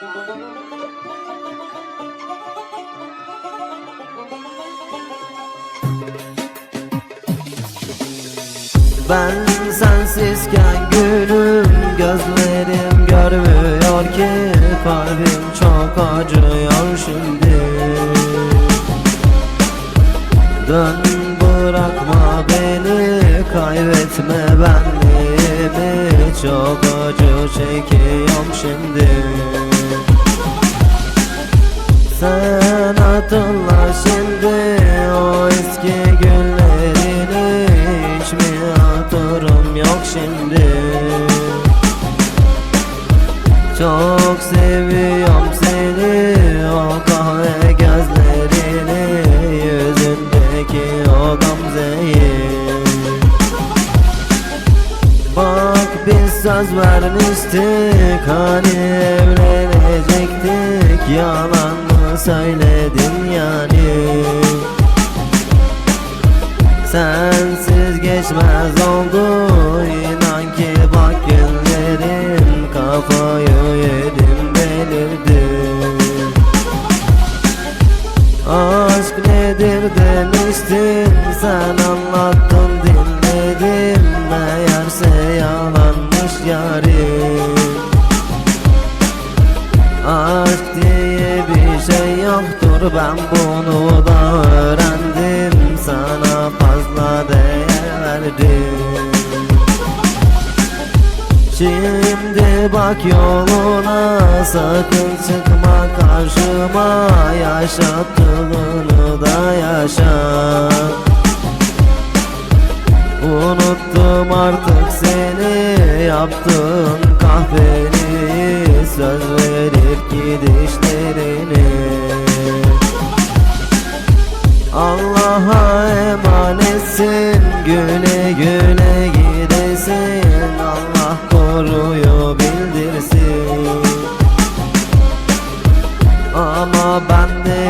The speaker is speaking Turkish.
Ben sensizken gülüm Gözlerim görmüyor ki Kalbim çok acıyor şimdi. Dön bırakma beni Kaybetme benliğimi Çok acı çekiyorum şimdi sen hatırla şimdi o eski günlerini Hiç mi hatırım yok şimdi. Çok seviyorum seni o kahve gözlerini Yüzündeki o gamzeyi. Bak biz söz vermiştik hani mı söyledin yani. Sensiz geçmez oldu inan ki bak günlerim Kafayı yedim belirdim Aşk nedir demiştin sen anlattın yoktur ben bunu da öğrendim. Sana fazla değer verdim. Şimdi bak yoluna sakın çıkma karşıma. Yaşattığını da yaşa. Unuttum artık seni yaptığın kahveni gidesin Güle güle gidesin. Allah koruyor bildirsin. Ama ben de